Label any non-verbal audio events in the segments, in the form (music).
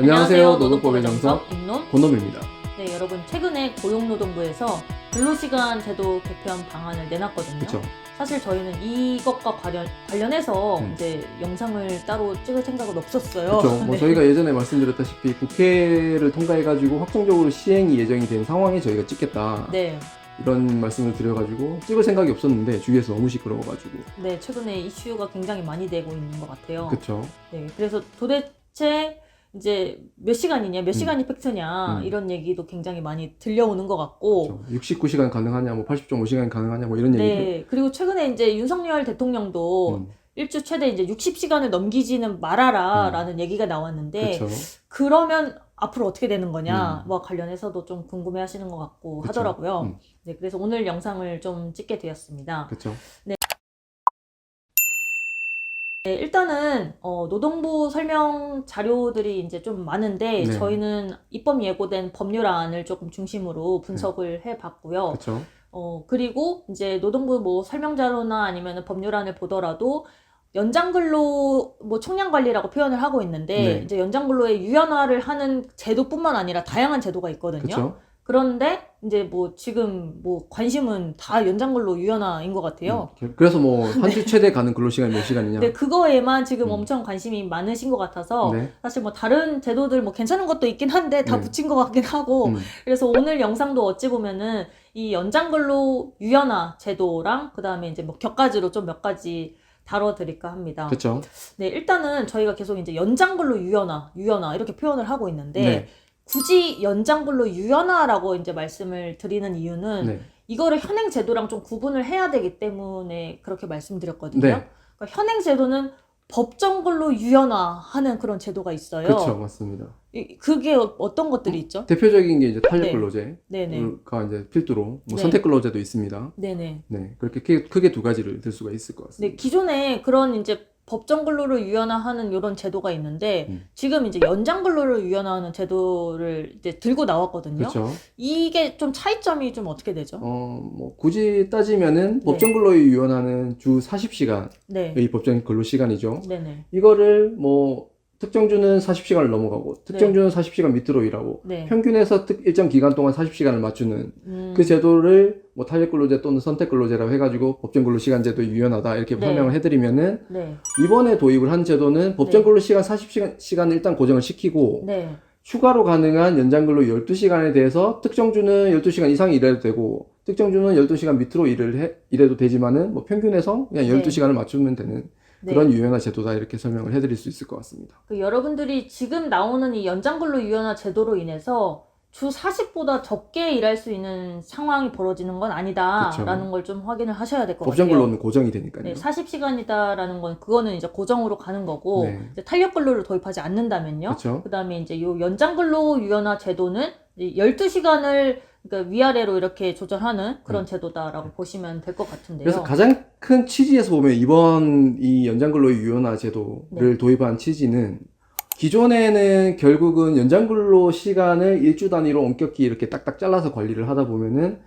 안녕하세요. 노동법의 정석 임론. 권놈입니다. 네, 여러분 최근에 고용노동부에서 근로시간 제도 개편 방안을 내놨거든요. 그렇죠. 사실 저희는 이것과 관련 관련해서 음. 이제 영상을 따로 찍을 생각은 없었어요. 그렇죠. (laughs) 뭐 네. 저희가 예전에 말씀드렸다시피 국회를 통과해가지고 확정적으로 시행이 예정이 된 상황에 저희가 찍겠다 네, 이런 말씀을 드려가지고 찍을 생각이 없었는데 주위에서 너무 시끄러워가지고 네, 최근에 이슈가 굉장히 많이 되고 있는 것 같아요. 그렇죠. 네, 그래서 도대체 이제 몇 시간이냐, 몇 시간이 팩트냐 음. 이런 얘기도 굉장히 많이 들려오는 것 같고. 69시간 가능하냐, 뭐 80.5시간 가능하냐, 뭐 이런 얘기들. 네, 그리고 최근에 이제 윤석열 대통령도 음, 일주 최대 이제 60시간을 넘기지는 말아라라는 얘기가 나왔는데 그렇죠. 그러면 앞으로 어떻게 되는 거냐 음. 뭐 관련해서도 좀 궁금해 하시는 것 같고 그쵸. 하더라고요. 음. 네, 그래서 오늘 영상을 좀 찍게 되었습니다. 그렇죠. 네, 일단은 어, 노동부 설명 자료들이 이제 좀 많은데 네. 저희는 입법 예고된 법률안을 조금 중심으로 분석을 해봤고요. 그렇죠. 어, 그리고 이제 노동부 뭐 설명 자료나 아니면 법률안을 보더라도 연장근로 뭐 총량 관리라고 표현을 하고 있는데 네. 이제 연장근로의 유연화를 하는 제도뿐만 아니라 다양한 제도가 있거든요. 그렇죠. 그런데 이제 뭐 지금 뭐 관심은 다 연장근로 유연화인 것 같아요. 음, 그래서 뭐 (laughs) 한 주 최대 가는 근로 시간이 몇 시간이냐. 근데 그거에만 지금 음. 엄청 관심이 많으신 것 같아서 네. 사실 뭐 다른 제도들 뭐 괜찮은 것도 있긴 한데 다 네. 붙인 것 같긴 하고 음, 그래서 오늘 영상도 어찌 보면은 이 연장근로 유연화 제도랑 그 다음에 이제 뭐 격가지로 좀 몇 가지 다뤄드릴까 합니다. 그렇죠. 네, 일단은 저희가 계속 이제 연장근로 유연화, 유연화 이렇게 표현을 하고 있는데 네. 굳이 연장근로 유연화라고 이제 말씀을 드리는 이유는 네. 이거를 현행 제도랑 좀 구분을 해야 되기 때문에 그렇게 말씀드렸거든요. 네. 그러니까 현행 제도는 법정 근로 유연화하는 그런 제도가 있어요. 그렇죠. 맞습니다. 이- 그게 어- 어떤 것들이 있죠? 대표적인 게 이제 탄력 네. 근로제가 네네. 이제 필두로 뭐 네. 선택 근로제도 있습니다. 네네. 네, 그렇게 크게, 크게 두 가지를 들 수가 있을 것 네, 같습니다. 기존에 그런 이제 법정 근로를 유연화하는 이런 제도가 있는데 음. 지금 이제 연장 근로를 유연화하는 제도를 이제 들고 나왔거든요. 그렇죠. 이게 좀 차이점이 좀 어떻게 되죠? 어, 뭐 굳이 따지면은 네. 법정 근로에 유연하는 주 40시간의 네. 법정 근로 시간이죠. 네네. 이거를 뭐 특정주는 40시간을 넘어가고 특정주는 40시간 밑으로 일하고 네. 평균에서 특 일정 기간 동안 40시간을 맞추는 음, 그 제도를 뭐 탄력 근로제 또는 선택 근로제라고 해가지고 법정 근로 시간 제도 유연하다 이렇게 네. 설명을 해드리면은 네. 이번에 도입을 한 제도는 법정 네. 근로 시간 40시간 시간을 일단 고정을 시키고 네. 추가로 가능한 연장 근로 12시간에 대해서 특정주는 12시간 이상 일해도 되고 특정주는 12시간 밑으로 일을 해, 일해도 되지만은 뭐 평균에서 그냥 네. 12시간을 맞추면 되는 네. 그런 유연화 제도다 이렇게 설명을 해드릴 수 있을 것 같습니다. 그 여러분들이 지금 나오는 이 연장 근로 유연화 제도로 인해서 주 40보다 적게 일할 수 있는 상황이 벌어지는 건 아니다라는 걸 좀 확인을 하셔야 될 것 같아요. 법정 근로는 고정이 되니까요. 네, 40시간이다라는 건 그거는 이제 고정으로 가는 거고 네. 이제 탄력 근로를 도입하지 않는다면요. 그렇죠. 그다음에 이제 요 연장 근로 유연화 제도는 12시간을 그러니까 위아래로 이렇게 조절하는 그런 제도다라고 보시면 될 것 같은데요. 음. 그래서 가장 큰 취지에서 보면 이번 이 연장 근로 유연화 제도를 네. 도입한 취지는 기존에는 결국은 연장 근로 시간을 일주 단위로 엄격히 이렇게 딱딱 잘라서 관리를 하다 보면은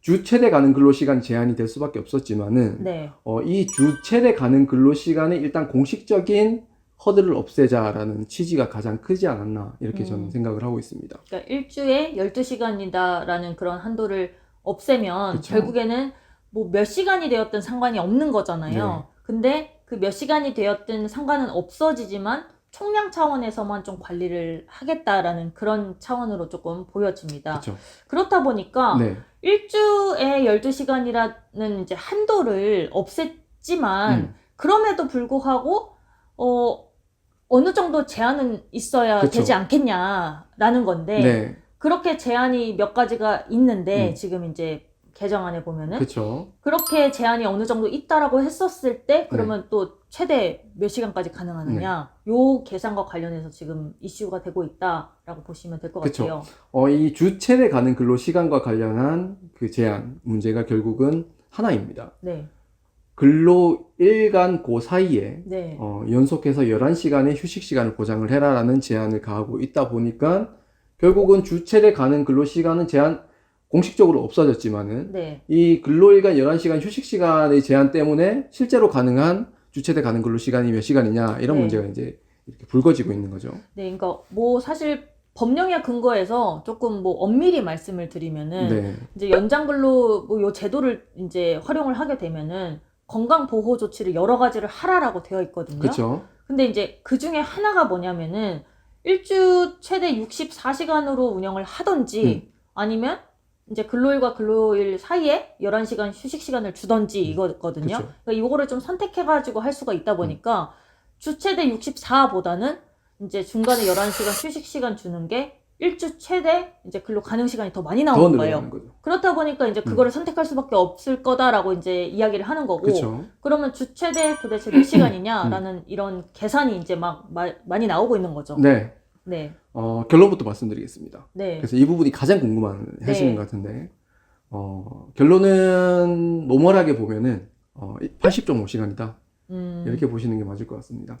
주 최대 가는 근로 시간 제한이 될 수밖에 없었지만은 네. 어, 이 주 최대 가는 근로 시간의 일단 공식적인 허들을 없애자라는 취지가 가장 크지 않았나 이렇게 저는 음. 생각을 하고 있습니다. 그러니까 일주에 12시간이다라는 그런 한도를 없애면 그쵸. 결국에는 뭐 몇 시간이 되었든 상관이 없는 거잖아요. 네. 근데 그 몇 시간이 되었든 상관은 없어지지만 총량 차원에서만 좀 관리를 하겠다라는 그런 차원으로 조금 보여집니다. 그렇죠. 그렇다 보니까 네. 일주에 12시간이라는 이제 한도를 없앴지만 음. 그럼에도 불구하고 어 어느 정도 제한은 있어야 그쵸. 되지 않겠냐라는 건데 네. 그렇게 제한이 몇 가지가 있는데 음. 지금 이제 개정안에 보면은 그렇죠. 그렇게 제한이 어느 정도 있다라고 했었을 네. 때 그러면 또 최대 몇 시간까지 가능하느냐 요 계산과 관련해서 지금 이슈가 되고 있다라고 보시면 될것 그쵸. 같아요. 어, 이주 최대 가는 근로 시간과 관련한 그 제한 문제가 결국은 하나입니다. 네, 근로 일간 그 사이에 네, 어, 연속해서 11시간의 휴식 시간을 보장을 해라라는 제한을 가하고 있다 보니까 결국은 주 최대 가는 근로 시간은 제한 공식적으로 없어졌지만은 네, 이 근로일간 11시간 휴식 시간의 제한 때문에 실제로 가능한 주 최대 가는 근로 시간이 몇 시간이냐 이런 네. 문제가 이제 이렇게 불거지고 있는 거죠. 네, 그러니까 뭐 사실 법령에 근거해서 조금 뭐 엄밀히 말씀을 드리면은 네. 이제 연장 근로 뭐 요 제도를 이제 활용을 하게 되면은 건강 보호 조치를 여러 가지를 하라라고 되어 있거든요. 그렇죠. 근데 이제 그 중에 하나가 뭐냐면은 일주 최대 64시간으로 운영을 하던지 음. 아니면 이제 근로일과 근로일 사이에 11시간 휴식 시간을 주던지 이거거든요. 그쵸. 그러니까 이거를 좀 선택해 가지고 할 수가 있다 보니까 주 최대 64보다는 이제 중간에 11시간 휴식 시간 주는 게 일주 최대 이제 근로 가능 시간이 더 많이 더 나오는 거예요. 그렇다 보니까 이제 그거를 선택할 수밖에 없을 거다라고 이제 이야기를 하는 거고 그렇죠. 그러면 주 최대 도대체 몇 시간이냐라는 이런 계산이 이제 막 마- 많이 나오고 있는 거죠. 네. 네. 어, 결론부터 말씀드리겠습니다. 네. 그래서 이 부분이 가장 궁금한 네. 하시는 것 같은데 어, 결론은 노멀하게 보면은 어, 80.5시간이다 음, 이렇게 보시는 게 맞을 것 같습니다.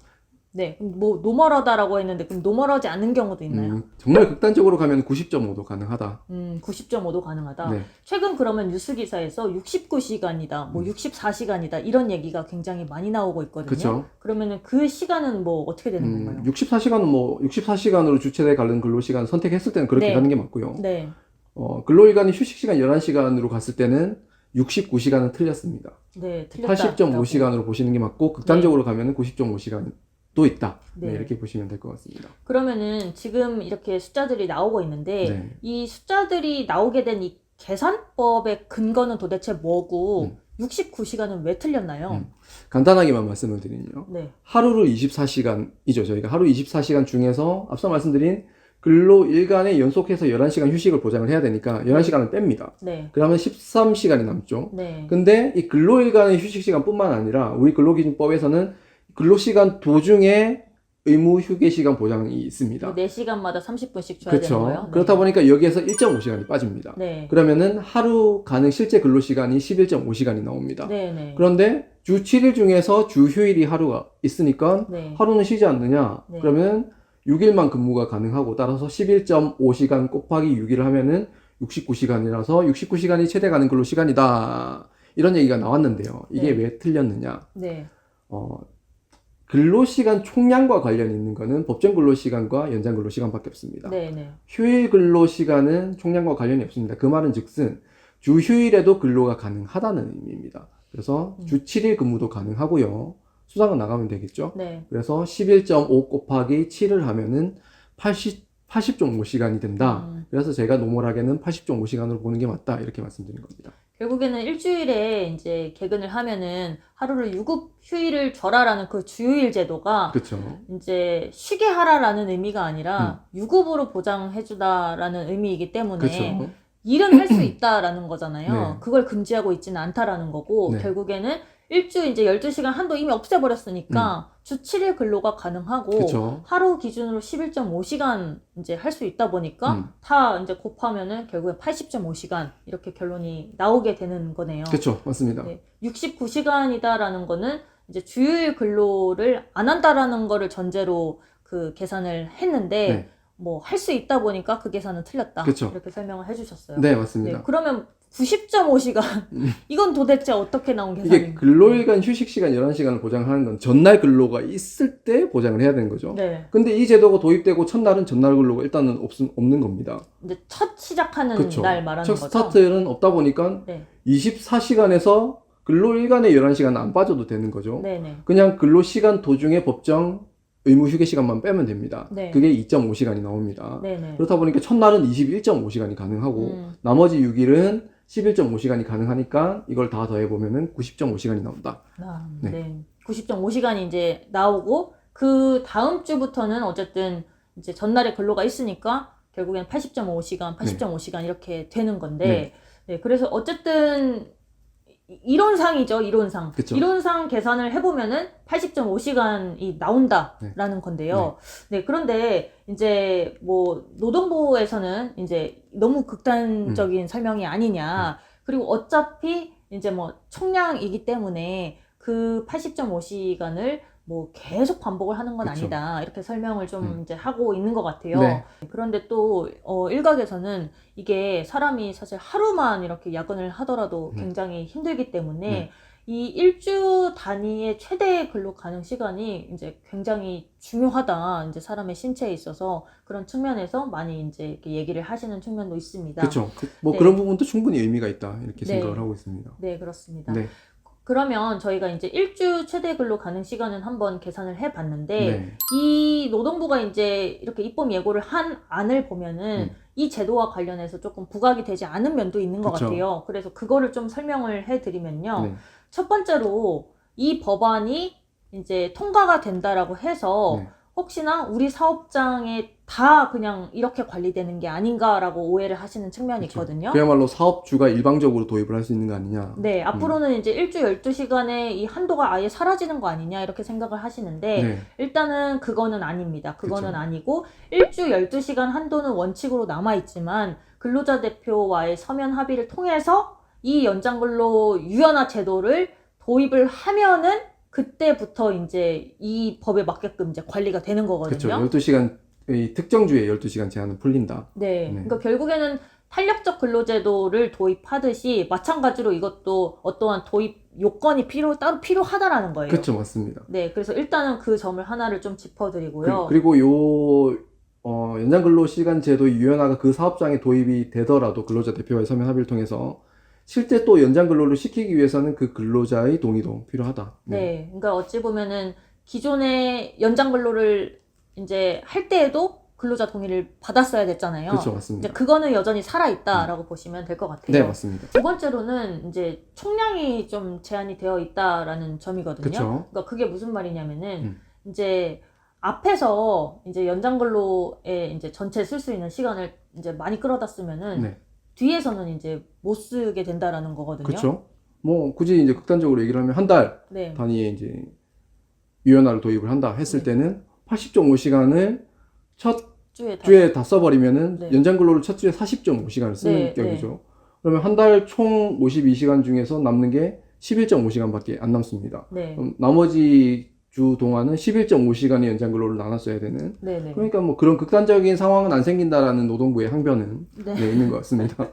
네. 그럼 뭐 노멀하다라고 했는데 그럼 노멀하지 않은 경우도 있나요? 음, 정말 극단적으로 가면 90.5도 가능하다. 음, 90.5도 가능하다. 네. 최근 그러면 뉴스 기사에서 69시간이다, 뭐 64시간이다 이런 얘기가 굉장히 많이 나오고 있거든요. 그렇죠. 그러면은 그 시간은 뭐 어떻게 되는 음, 건가요? 64시간은 뭐 64시간으로 주체대 관련 근로 시간 선택했을 때는 그렇게 네. 가는 게 맞고요. 네. 어, 근로일간이 휴식 시간 11시간으로 갔을 때는 69시간은 틀렸습니다. 네, 틀렸다. 80.5시간으로 보시는 게 맞고 극단적으로 가면은 90.5시간 도 있다. 네. 네. 이렇게 보시면 될 것 같습니다. 그러면은 지금 이렇게 숫자들이 나오고 있는데 네. 이 숫자들이 나오게 된 이 계산법의 근거는 도대체 뭐고 음. 69시간은 왜 틀렸나요? 음. 간단하게만 말씀을 드리면요. 네. 하루를 24시간이죠. 저희가 하루 24시간 중에서 앞서 말씀드린 근로 일간에 연속해서 11시간 휴식을 보장을 해야 되니까 11시간을 뺍니다. 네. 그러면 13시간이 남죠. 네. 근데 이 근로 일간의 휴식 시간뿐만 아니라 우리 근로기준법에서는 근로시간 도중에 의무 휴게 시간 보장이 있습니다. 4시간마다 30분씩 줘야 그렇죠. 되는 거예요? 그렇다 보니까 여기에서 1.5시간이 빠집니다. 네. 그러면은 하루 가능 실제 근로시간이 11.5시간이 나옵니다. 네, 네. 그런데 주 7일 중에서 주 휴일이 하루가 있으니까 네. 하루는 쉬지 않느냐? 네. 그러면 6일만 근무가 가능하고 따라서 11.5시간 곱하기 6일을 하면은 69시간이라서 69시간이 최대 가능 근로 시간이다. 이런 얘기가 나왔는데요. 이게 네. 왜 틀렸느냐? 네. 어, 근로시간 총량과 관련 있는 거는 법정 근로시간과 연장 근로시간밖에 없습니다. 네, 네. 휴일 근로시간은 총량과 관련이 없습니다. 그 말은 즉슨 주 휴일에도 근로가 가능하다는 의미입니다. 그래서 음. 주 7일 근무도 가능하고요. 수당은 나가면 되겠죠. 네. 그래서 11.5 곱하기 7을 하면은 80, 80.5시간이 된다. 음. 그래서 제가 노멀하게는 80.5시간으로 보는 게 맞다. 이렇게 말씀드린 겁니다. 결국에는 일주일에 이제 개근을 하면은 하루를 유급 휴일을 줘라라는 그 주휴일 제도가 그렇죠. 이제 쉬게 하라라는 의미가 아니라 유급으로 보장해주다라는 의미이기 때문에 그렇죠. 일은 할 수 있다라는 거잖아요. 네. 그걸 금지하고 있지는 않다라는 거고 네. 결국에는 일주 이제 12시간 한도 이미 없애버렸으니까 주 7일 근로가 가능하고 음. 그렇죠. 하루 기준으로 11.5시간 이제 할 수 있다 보니까 음. 다 이제 곱하면은 결국에 80.5시간 이렇게 결론이 나오게 되는 거네요. 그렇죠. 맞습니다. 네. 69시간이다라는 거는 이제 주휴일 근로를 안 한다라는 거를 전제로 그 계산을 했는데 네. 뭐할 수 있다 보니까 그 계산은 틀렸다. 그쵸. 이렇게 설명을 해주셨어요. 네, 네, 맞습니다. 그러면 90.5시간 음. 이건 도대체 어떻게 나온 이게 계산인가요? 근로일간 휴식 시간 11시간을 보장하는 건 전날 근로가 있을 때 보장을 해야 되는 거죠. 네, 근데 이 제도가 도입되고 첫날은 전날 근로가 일단은 없, 없는 겁니다. 이제 첫 시작하는 그렇죠. 날 말하는 첫 거죠. 스타트는 없다 보니까 네, 24시간에서 근로일간의 11시간은 안 빠져도 되는 거죠. 네, 네, 그냥 근로시간 도중에 법정 의무 휴게 시간만 빼면 됩니다. 네. 그게 2.5시간이 나옵니다. 네, 네. 그렇다 보니까 첫날은 21.5시간이 가능하고 음, 나머지 6일은 11.5시간이 가능하니까 이걸 다 더해 보면은 90.5시간이 나온다. 아, 네. 네. 90.5시간이 이제 나오고 그 다음 주부터는 어쨌든 이제 전날에 근로가 있으니까 결국엔 80.5시간, 80.5시간 이렇게 되는 건데 네. 네, 그래서 어쨌든 이- 이론상이죠, 이론상. 그쵸. 이론상 계산을 해보면은 80.5시간이 나온다라는 건데요. 네. 그런데 이제 뭐 노동부에서는 이제 너무 음. 극단적인 설명이 아니냐. 그리고 어차피 이제 뭐 총량이기 때문에 그 80.5시간을 뭐 계속 반복을 하는 건 그쵸. 아니다. 이렇게 설명을 좀 음. 이제 하고 있는 것 같아요. 네. 그런데 또, 어, 일각에서는 이게 사람이 사실 하루만 이렇게 야근을 하더라도 네. 굉장히 힘들기 때문에 네. 이 일주 단위의 최대 근로 가능 시간이 이제 굉장히 중요하다. 이제 사람의 신체에 있어서 그런 측면에서 많이 이제 이렇게 얘기를 하시는 측면도 있습니다. 그렇죠. 그, 뭐 네. 그런 부분도 충분히 의미가 있다 이렇게 네. 생각을 하고 있습니다. 네, 그렇습니다. 네. 그러면 저희가 이제 일주 최대 근로 가능 시간은 한번 계산을 해 봤는데 네. 이 노동부가 이제 이렇게 입법 예고를 한 안을 보면은 음. 이 제도와 관련해서 조금 부각이 되지 않은 면도 있는 것 그쵸. 같아요. 그래서 그거를 좀 설명을 해 드리면요. 네. 첫 번째로 이 법안이 이제 통과가 된다라고 해서 네. 혹시나 우리 사업장에 다 그냥 이렇게 관리되는 게 아닌가라고 오해를 하시는 측면이 그렇죠. 있거든요. 그야말로 사업주가 일방적으로 도입을 할 수 있는 거 아니냐. 네, 앞으로는 이제 일주 12시간의 이 한도가 아예 사라지는 거 아니냐 이렇게 생각을 하시는데 네. 일단은 그거는 아닙니다. 그거는 그쵸. 아니고 일주 12시간 한도는 원칙으로 남아 있지만 근로자 대표와의 서면 합의를 통해서 이 연장 근로 유연화 제도를 도입을 하면은 그때부터 이제 이 법에 맞게끔 이제 관리가 되는 그렇죠. 거거든요. 12시간 의 특정주의 12시간 제한은 풀린다. 네. 네. 그러니까 결국에는 탄력적 근로제도를 도입하듯이 마찬가지로 이것도 어떠한 도입 요건이 필요 따로 필요하다라는 거예요. 그렇죠. 맞습니다. 네, 그래서 일단은 그 점을 하나를 좀 짚어 드리고요. 그, 리고 요 어, 연장 근로 시간 제도 유연화가 그 사업장에 도입이 되더라도 근로자 대표와의 서면 합의를 통해서 실제 또 연장 근로를 시키기 위해서는 그 근로자의 동의도 필요하다. 네. 그러니까 어찌 보면은 기존의 연장 근로를 이제 할 때에도 근로자 동의를 받았어야 됐잖아요. 그렇죠. 이제 맞습니다. 그거는 여전히 살아 있다라고 보시면 될 것 같아요. 네, 맞습니다. 두 번째로는 이제 총량이 좀 제한이 되어 있다라는 점이거든요. 그쵸. 그러니까 그게 무슨 말이냐면은 음. 이제 앞에서 이제 연장 근로에 이제 전체 쓸 수 있는 시간을 이제 많이 끌어다 쓰면은 네. 뒤에서는 이제 못 쓰게 된다라는 거거든요. 그렇죠. 뭐 굳이 이제 극단적으로 얘기를 하면 한 달 네. 단위에 이제 유연화를 도입을 한다 했을 네. 때는 80.5시간을 첫 주에 다 주에 다 써버리면은 네. 연장 근로를 첫 주에 40.5시간을 쓰는 네, 격이죠. 그러면 한 달 총 52시간 중에서 남는 게 11.5시간밖에 안 남습니다. 네. 나머지 주 동안은 11.5시간의 연장 근로를 나눴어야 되는. 네, 네. 그러니까 뭐 그런 극단적인 상황은 안 생긴다라는 노동부의 항변은 네. 네, 있는 것 같습니다.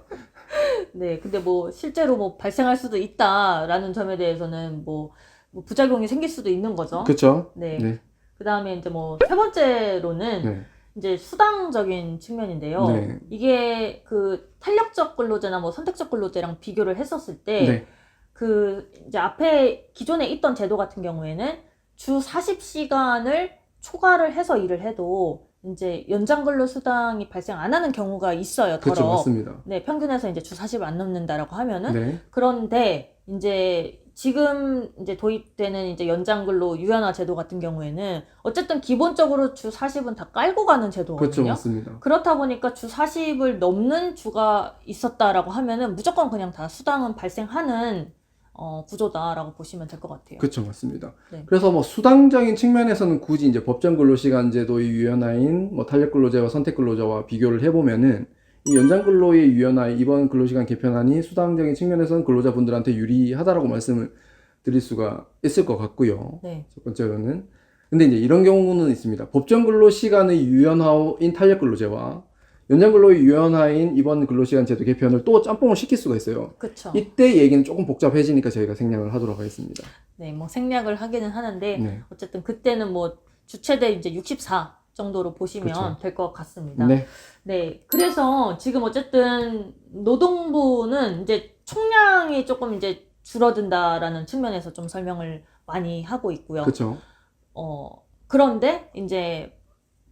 (laughs) 네. 근데 뭐 실제로 뭐 발생할 수도 있다라는 점에 대해서는 뭐, 뭐 부작용이 생길 수도 있는 거죠. 그렇죠? 네. 네. 그 다음에 이제 뭐 세 번째로는 네. 이제 수당적인 측면인데요. 네. 이게 그 탄력적 근로제나 뭐 선택적 근로제랑 비교를 했었을 때 네. 그 이제 앞에 기존에 있던 제도 같은 경우에는 주 40시간을 초과를 해서 일을 해도 이제 연장 근로 수당이 발생 안 하는 경우가 있어요. 더러. 그렇죠. 맞습니다. 네, 평균에서 이제 주 40을 안 넘는다라고 하면은 네. 그런데 이제 지금 이제 도입되는 이제 연장 근로 유연화 제도 같은 경우에는 어쨌든 기본적으로 주 40은 다 깔고 가는 그렇죠. 제도거든요. 맞습니다. 그렇다 보니까 주 40을 넘는 주가 있었다라고 하면은 무조건 그냥 다 수당은 발생하는 어, 구조다라고 보시면 될 것 같아요. 그렇죠, 맞습니다. 네. 그래서 뭐 수당적인 측면에서는 굳이 이제 법정 근로시간제도의 유연화인 뭐 탄력 근로제와 선택 근로자와 비교를 해보면은 이 연장 근로의 유연화 이번 근로시간 개편안이 수당적인 측면에서는 근로자분들한테 유리하다라고 말씀을 드릴 수가 있을 것 같고요. 네. 첫 번째로는 근데 이제 이런 경우는 있습니다. 법정 근로시간의 유연화인 탄력 근로제와 연장 근로의 유연화인 이번 근로시간 제도 개편을 또 짬뽕을 시킬 수가 있어요. 그렇죠. 이때 얘기는 조금 복잡해지니까 저희가 생략을 하도록 하겠습니다. 네, 뭐 생략을 하기는 하는데 네. 어쨌든 그때는 뭐 주최대 이제 64 정도로 보시면 그쵸. 될것 같습니다. 네. 네, 그래서 지금 어쨌든 노동부는 이제 총량이 조금 이제 줄어든다라는 측면에서 좀 설명을 많이 하고 있고요. 그렇죠. 어, 그런데 이제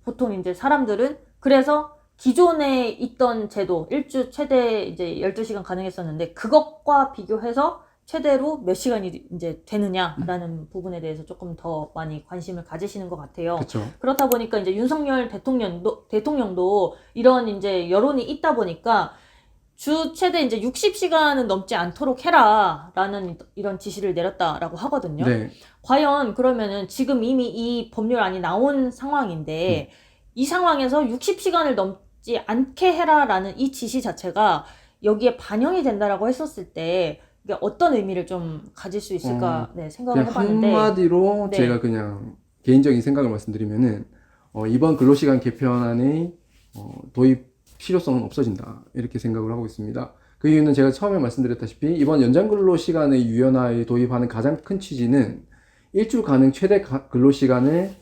보통 이제 사람들은 그래서 기존에 있던 제도 일주 최대 이제 12시간 가능했었는데 그것과 비교해서 최대로 몇 시간이 이제 되느냐라는 부분에 대해서 조금 더 많이 관심을 가지시는 것 같아요. 그렇죠. 그렇다 보니까 이제 윤석열 대통령도, 대통령도 이런 이제 여론이 있다 보니까 주 최대 이제 60시간은 넘지 않도록 해라라는 이런 지시를 내렸다라고 하거든요. 네. 과연 그러면은 지금 이미 이 법률안이 나온 상황인데 이 상황에서 60시간을 넘 지 않게 해라라는 이 지시 자체가 여기에 반영이 된다라고 했었을 때 이게 어떤 의미를 좀 가질 수 있을까 네, 생각을 해봤는데 한마디로 네. 제가 그냥 개인적인 생각을 말씀드리면은 어, 이번 근로시간 개편안의 어, 도입 필요성은 없어진다 이렇게 생각을 하고 있습니다. 그 이유는 제가 처음에 말씀드렸다시피 이번 연장근로 시간의 유연화에 도입하는 가장 큰 취지는 일주 가능 최대 가- 근로 시간의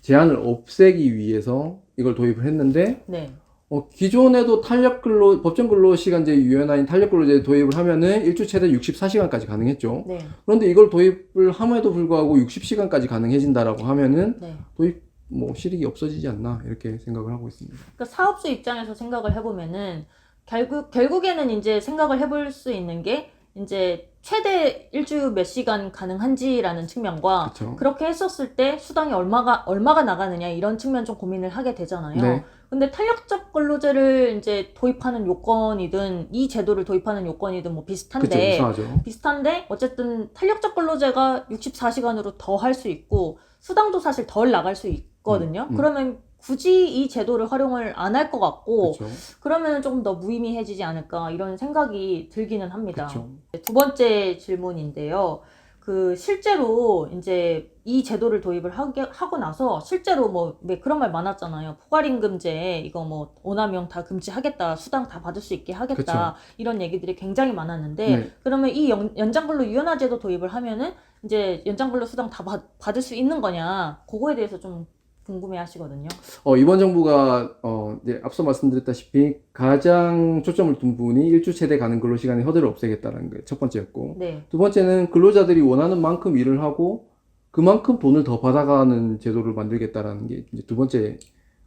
제한을 없애기 위해서 이걸 도입을 했는데 네. 어, 기존에도 탄력 근로 법정 근로 시간제 유연화인 탄력 근로제 도입을 하면은 일주 최대 64시간까지 가능했죠. 네. 그런데 이걸 도입을 함에도 불구하고 60시간까지 가능해진다라고 하면은 네. 도입 뭐 실익이 없어지지 않나 이렇게 생각을 하고 있습니다. 그러니까 사업주 입장에서 생각을 해보면은 결국 결국에는 이제 생각을 해볼 수 있는 게 이제 최대 일주 몇 시간 가능한지라는 측면과 그렇죠. 그렇게 했었을 때 수당이 얼마가 얼마가 나가느냐 이런 측면 좀 고민을 하게 되잖아요. 네. 근데 탄력적 근로제를 이제 도입하는 요건이든 이 제도를 도입하는 요건이든 뭐. 비슷한데 유사하죠. 비슷한데 어쨌든 탄력적 근로제가 64시간으로 더 할 수 있고 수당도 사실 덜 나갈 수 있거든요. 음, 음. 그러면 굳이 이 제도를 활용을 안 할 것 같고. 그러면 조금 더 무의미해지지 않을까 이런 생각이 들기는 합니다. 그렇죠. 두 번째 질문인데요. 그 실제로 이제 이 제도를 도입을 하게, 하고 나서 실제로 뭐 왜 그런 말 많았잖아요. 포괄임금제 이거 뭐 오남용 다 금지하겠다, 수당 다 받을 수 있게 하겠다 이런 얘기들이 굉장히 많았는데 네. 그러면 이 연, 연장근로 유연화 제도 도입을 하면은 이제 연장근로 수당 다 받, 받을 수 있는 거냐 그거에 대해서 좀 궁금해 하시거든요. 어, 이번 정부가 어, 이제 앞서 말씀드렸다시피 가장 초점을 둔 부분이 일주 최대 가능 근로 시간의 허들을 없애겠다는 게 첫 번째였고 네, 두 번째는 근로자들이 원하는 만큼 일을 하고 그만큼 돈을 더 받아가는 제도를 만들겠다라는 게 이제 두 번째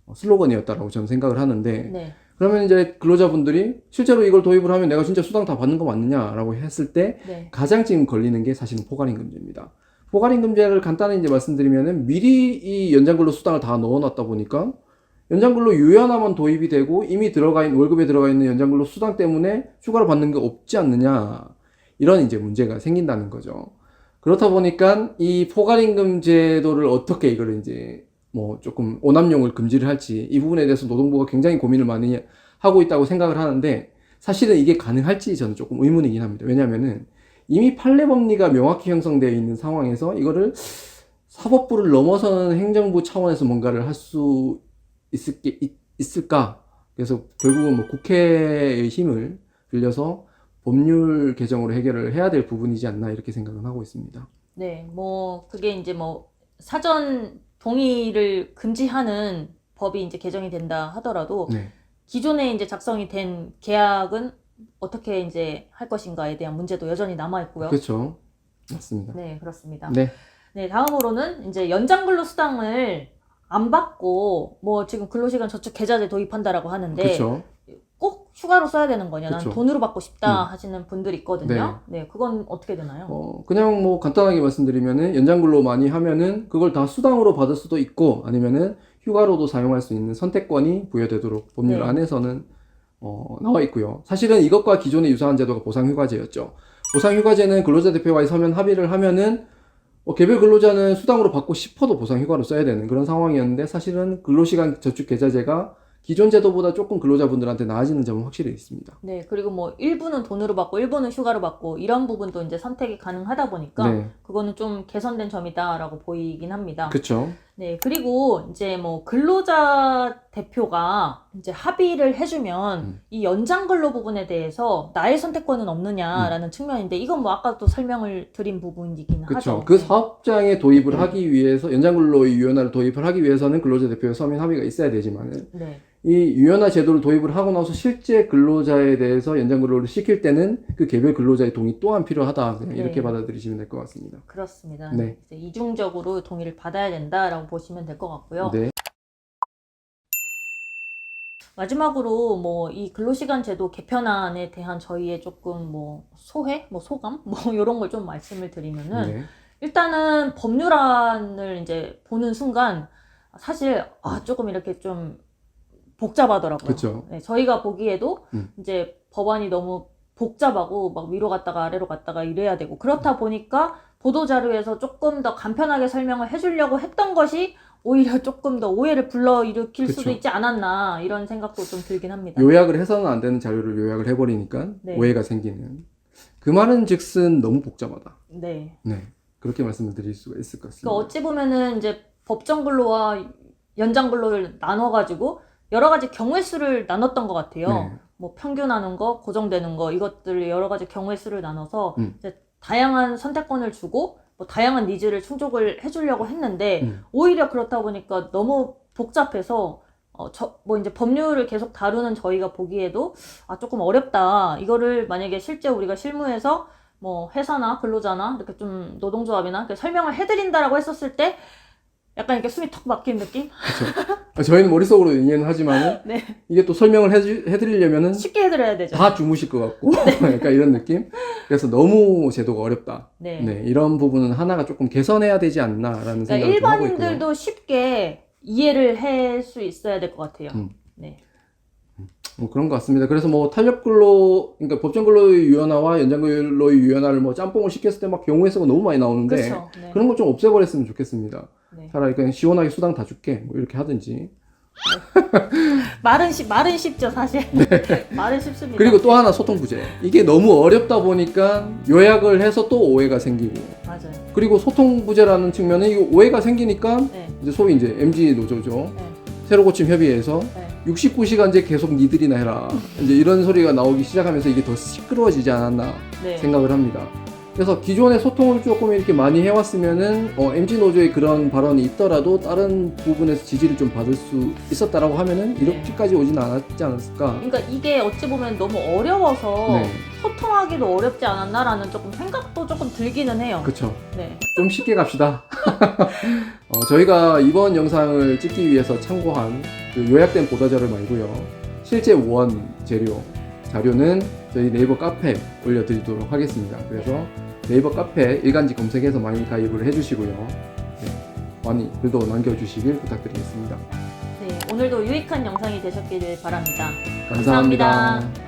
어, 슬로건이었다라고 저는 생각을 하는데 네, 그러면 이제 근로자분들이 실제로 이걸 도입을 하면 내가 진짜 수당 다 받는 거 맞느냐라고 했을 때 네, 가장 지금 걸리는 게 사실은 포괄임금제입니다. 포괄 임금제를 간단히 이제 말씀드리면은 미리 이 연장근로 수당을 다 넣어놨다 보니까 연장근로 유연화만 도입이 되고 이미 들어가 있는 월급에 들어가 있는 연장근로 수당 때문에 휴가를 받는 게 없지 않느냐 이런 이제 문제가 생긴다는 거죠. 그렇다 보니까 이 포괄임금 제도를 어떻게 이걸 이제 뭐 조금 오남용을 금지를 할지 이 부분에 대해서 노동부가 굉장히 고민을 많이 하고 있다고 생각을 하는데 사실은 이게 가능할지 저는 조금 의문이긴 합니다. 왜냐하면은 이미 판례 법리가 명확히 형성되어 있는 상황에서 이거를 사법부를 넘어서는 행정부 차원에서 뭔가를 할 수 있을 게 있- 있을까? 그래서 결국은 뭐 국회의 힘을 빌려서 법률 개정으로 해결을 해야 될 부분이지 않나 이렇게 생각을 하고 있습니다. 네, 뭐 그게 이제 뭐 사전 동의를 금지하는 법이 이제 개정이 된다 하더라도 네, 기존에 이제 작성이 된 계약은 어떻게 이제 할 것인가에 대한 문제도 여전히 남아 있고요. 그렇죠. 맞습니다. 네, 그렇습니다. 네, 네, 다음으로는 이제 연장 근로 수당을 안 받고 뭐 지금 근로시간 저축 계좌제 도입한다라고 하는데 그렇죠. 꼭 휴가로 써야 되는 거냐? 난 그쵸. 돈으로 받고 싶다 음. 하시는 분들이 있거든요. 네. 그건 어떻게 되나요? 어, 그냥 뭐 간단하게 말씀드리면은 연장근로 많이 하면은 그걸 다 수당으로 받을 수도 있고 아니면은 휴가로도 사용할 수 있는 선택권이 부여되도록 법률 네. 안에서는 어, 나와 있고요. 사실은 이것과 기존의 유사한 제도가 보상휴가제였죠. 보상휴가제는 근로자 대표와의 서면 합의를 하면은 어, 개별 근로자는 수당으로 받고 싶어도 보상휴가로 써야 되는 그런 상황이었는데 사실은 근로시간 저축계좌제가 기존 제도보다 조금 근로자분들한테 나아지는 점은 확실히 있습니다. 네, 그리고 뭐 일부는 돈으로 받고 일부는 휴가로 받고 이런 부분도 이제 선택이 가능하다 보니까 네, 그거는 좀 개선된 점이다라고 보이긴 합니다. 그렇죠. 네, 그리고 이제 뭐 근로자 대표가 이제 합의를 해주면 음. 이 연장 근로 부분에 대해서 나의 선택권은 없느냐라는 측면인데 이건 뭐 아까도 설명을 드린 부분이긴 그렇죠. 하죠. 그 네. 사업장에 도입을 하기 위해서 연장 근로 유연화를 도입을 하기 위해서는 근로자 대표의 서면 합의가 있어야 되지만은 네, 이 유연화 제도를 도입을 하고 나서 실제 근로자에 대해서 연장 근로를 시킬 때는 그 개별 근로자의 동의 또한 필요하다. 그냥 네. 이렇게 받아들이시면 될 것 같습니다. 그렇습니다. 네. 이제 이중적으로 동의를 받아야 된다라고 보시면 될 것 같고요. 네. 마지막으로 뭐 이 근로시간 제도 개편안에 대한 저희의 조금 뭐 소회, 뭐 소감, (laughs) 뭐 이런 걸 좀 말씀을 드리면은 네. 일단은 법률안을 이제 보는 순간 사실 아 조금 이렇게 좀 복잡하더라고요. 그쵸. 네, 저희가 보기에도 음. 이제 법안이 너무 복잡하고 막 위로 갔다가 아래로 갔다가 이래야 되고 그렇다 보니까 보도 자료에서 조금 더 간편하게 설명을 해주려고 했던 것이 오히려 조금 더 오해를 불러 일으킬 수도 그쵸. 있지 않았나 이런 생각도 좀 들긴 합니다. 요약을 해서는 안 되는 자료를 요약을 해버리니까 네. 오해가 생기는. 그 말은 즉슨 너무 복잡하다. 네. 네. 그렇게 말씀을 드릴 수가 있을 것 같습니다. 그러니까 어찌 보면은 이제 법정 근로와 연장 근로를 나눠 가지고 여러 가지 경우의 수를 나눴던 것 같아요. 네. 뭐 평균하는 거, 고정되는 거 이것들 여러 가지 경우의 수를 나눠서 음. 이제 다양한 선택권을 주고 뭐 다양한 니즈를 충족을 해주려고 했는데 음. 오히려 그렇다 보니까 너무 복잡해서 어, 저, 뭐 이제 법률을 계속 다루는 저희가 보기에도 아, 조금 어렵다. 이거를 만약에 실제 우리가 실무에서 뭐 회사나 근로자나 이렇게 좀 노동조합이나 이렇게 설명을 해드린다라고 했었을 때 약간 이렇게 숨이 턱 막힌 느낌? 저희는 머릿속으로 이해는 하지만 (laughs) 네. 이게 또 설명을 해주, 해드리려면은 쉽게 해드려야 되죠. 다 주무실 것 같고 (laughs) 약간 이런 느낌. 그래서 너무 제도가 어렵다. 네. 네, 이런 부분은 하나가 조금 개선해야 되지 않나라는 그러니까 생각을 좀 하고 있고요. 일반인들도 쉽게 이해를 할 수 있어야 될 것 같아요. 음. 네. 뭐 그런 것 같습니다. 그래서 뭐 탄력근로, 그러니까 법정근로의 유연화와 연장근로의 유연화를 뭐 짬뽕을 시켰을 때 막 경우의 수가 너무 많이 나오는데 그렇죠. 네. 그런 거좀 없애버렸으면 좋겠습니다. 네. 차라리 그냥 시원하게 수당 다 줄게 뭐 이렇게 하든지. 말은 쉽 말은 쉽죠 사실. (laughs) 말은 쉽습니다. 네. 그리고 또 하나 소통 부재. 이게 너무 어렵다 보니까 요약을 해서 또 오해가 생기고. 맞아요. 그리고 소통 부재라는 측면은 이거 오해가 생기니까 네. 이제 소위 이제 MG 노조죠. 네. 새로 고침 협의회에서 네. 69시간제 계속 니들이나 해라. 이제 이런 소리가 나오기 시작하면서 이게 더 시끄러워지지 않았나 네. 생각을 합니다. 그래서 기존의 소통을 조금 이렇게 많이 해왔으면은 어, MG 노조의 그런 발언이 있더라도 다른 부분에서 지지를 좀 받을 수 있었다라고 하면은 이렇게까지 오지는 않았지 않았을까. 그러니까 이게 어찌 보면 너무 어려워서 네, 소통하기도 어렵지 않았나라는 조금 생각도 조금 들기는 해요. 그쵸. 네. 좀 쉽게 갑시다. (laughs) 어, 저희가 이번 영상을 찍기 위해서 참고한 그 요약된 보도자료 말고요. 실제 원 재료 자료는 저희 네이버 카페에 올려드리도록 하겠습니다. 그래서 네이버 카페 일간지 검색해서 많이 가입을 해주시고요. 네, 많이 글도 남겨주시길 부탁드리겠습니다. 네. 오늘도 유익한 영상이 되셨기를 바랍니다. 감사합니다. 감사합니다.